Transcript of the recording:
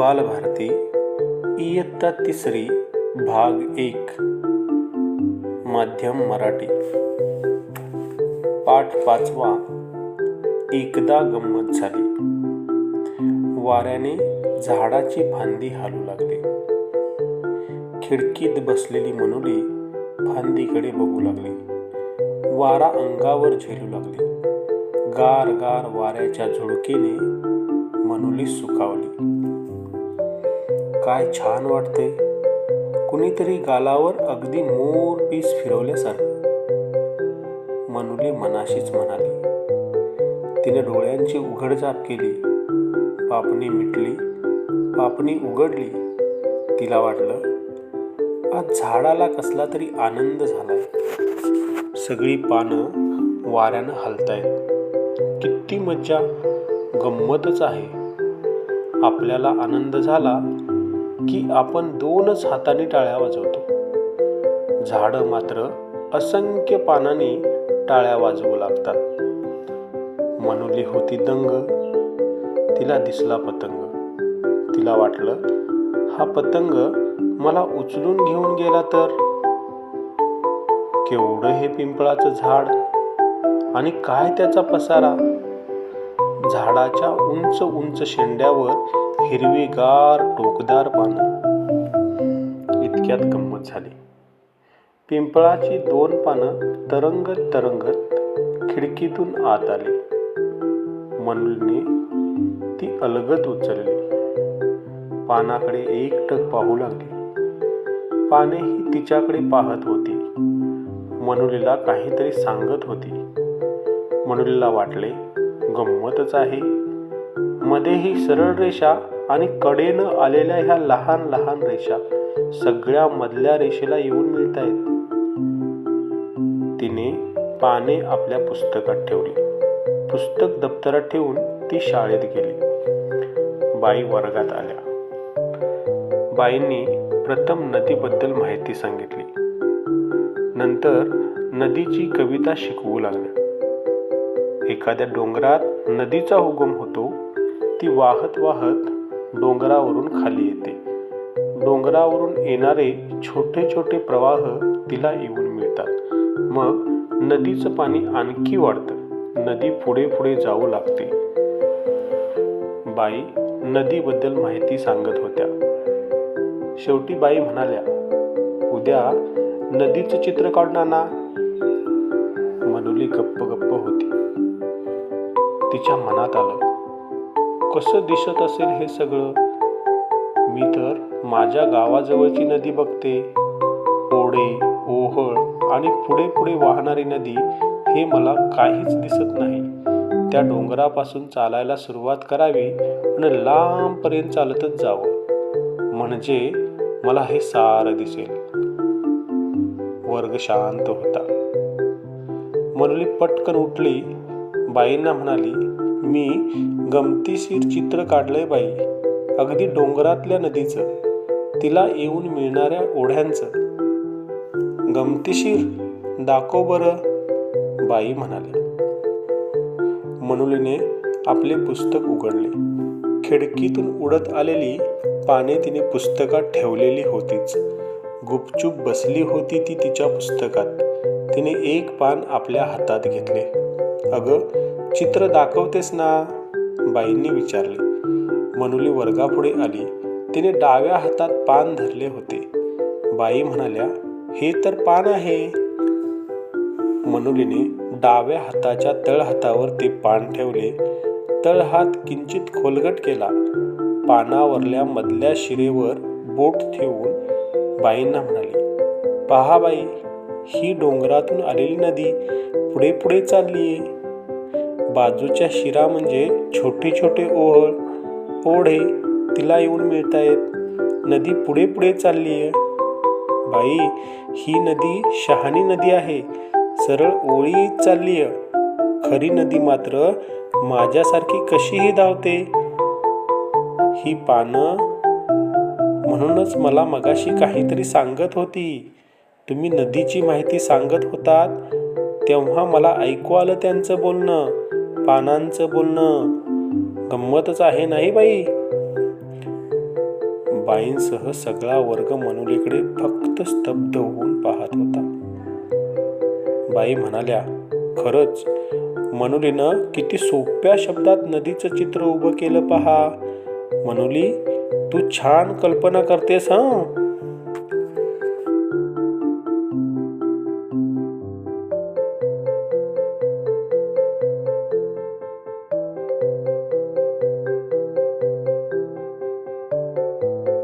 बालभारती इयत्ता तिसरी भाग एक. माध्यम मराठी. पाठ पाचवा. एकदा गंमत झाली. वाऱ्याने झाडाची फांदी हालू लागली. खिडकीत बसलेली मनुली फांदीकडे बघू लागली. वारा अंगावर झेलू लागली. गार गार वाऱ्याच्या झुळकीने मनुली सुकावली. काय छान वाटते. कुणीतरी गालावर अगदी मोर पीस फिरवल्यासारखं. मनुली मनाशीच म्हणाली. तिने डोळ्यांची उघडझाप केली. पापणी मिटली. पापणी उघडली. तिला वाटलं आज झाडाला कसला तरी आनंद झालाय. सगळी पानं वाऱ्यानं हलतायत. किती मज्जा गंमतच आहे. आपल्याला आनंद झाला की आपण दोनच हाताने टाळ्या वाजवतो. झाडं मात्र असंख्य पानांनी टाळ्या वाजवू लागतात. मनुली होती दंग. तिला दिसला पतंग. तिला वाटलं हा पतंग मला उचलून घेऊन गेला तर? केवढं हे पिंपळाचं झाड? आणि काय त्याचा पसारा? झाडाच्या उंच उंच शेंड्यावर हिरवीगार टोकदार पानं. इतक्यात गंमत झाली. पिंपळाची दोन पानं तरंगत तरंगत खिडकीतून आत आली. मनुलीने ती अलगत उचलली. पानाकडे एकटक पाहू लागली. पानेही तिच्याकडे पाहत होती. मनुलीला काहीतरी सांगत होती. मनुलीला वाटले गंमतच आहे. मध्ये ही सरळ रेषा आणि कडेनं आलेल्या ह्या लहान लहान रेषा सगळ्या मधल्या रेषेला येऊन मिळत आहेत तिने पाने आपल्या पुस्तकात ठेवली. पुस्तक दप्तरात ठेवून ती शाळेत गेली. बाई वर्गात आल्या. बाईंनी प्रथम नदीबद्दल माहिती सांगितली. नंतर नदीची कविता शिकवू लागल्या. एखाद्या डोंगरात नदीचा उगम होतो ती वाहत वाहत डोंगरावरून खाली येते. डोंगरावरून येणारे छोटे छोटे प्रवाह तिला येऊन मिळतात. मग नदीचं पाणी आणखी वाढतं. नदी पुढे पुढे जाऊ लागते. बाई नदीबद्दल माहिती सांगत होत्या. शेवटी बाई म्हणाल्या उद्या नदीचं चित्र काढणार ना मनुली गप्प गप्प होती. तिच्या मनात आलं कसं दिसत असेल हे सगळं? मी तर माझ्या गावाजवळची नदी बघते. ओढे ओहळ आणि पुढे पुढे वाहणारी नदी हे मला काहीच दिसत नाही. त्या डोंगरापासून चालायला सुरुवात करावी आणि लांबपर्यंत चालतच जावं. म्हणजे मला हे सारं दिसेल. वर्ग शांत होता. मनुली पटकन उठली. बाईंना म्हणाली मी गमतीशीर चित्र काढलंय बाई. अगदी डोंगरातल्या नदीचं. तिला येऊन मिळणाऱ्या ओढ्यांचं. गमतीशीर? दाखव बरं बाई म्हणाली. मनुलीने आपले पुस्तक उघडले. खिडकीतून उडत आलेली पाने तिने पुस्तकात ठेवलेली होतीच. गुपचूप बसली होती ती तिच्या पुस्तकात. तिने एक पान आपल्या हातात घेतले. अगं चित्र दाखवतेस ना? बाईंनी विचारले. मनुली वर्गापुढे आली. तिने डाव्या हातात पान धरले होते. बाई म्हणाल्या हे तर पान आहे. मनुलीने डाव्या हाताच्या तळहातावर ते पान ठेवले. तळहात किंचित खोलगट केला. पानावरल्या मधल्या शिरेवर बोट ठेवून बाईंना म्हणाली पहा बाई ही डोंगरातून आलेली नदी पुढे पुढे चाललीये. बाजूच्या शिरा म्हणजे छोटे छोटे ओहळ ओढे तिला येऊन मिळतायत. नदी पुढे पुढे चालली आहे बाई ही नदी शहाणी नदी आहे. सरळ ओळी चालली आहे खरी नदी मात्र माझ्यासारखी कशीही धावते. ही पानं म्हणूनच मला मगाशी काहीतरी सांगत होती. तुम्ही नदीची माहिती सांगत होतात तेव्हा मला ऐकू आलं त्यांचं बोलणं. पानांचं बोलणं गंमतच आहे नाही बाई. बाईंसह सगळा वर्ग मनुलीकडे फक्त स्तब्ध होऊन पाहत होता. बाई म्हणाल्या खरंच मनुलीनं किती सोप्या शब्दात नदीचं चित्र उभं केलं पहा. मनुली तू छान कल्पना करतेस हं?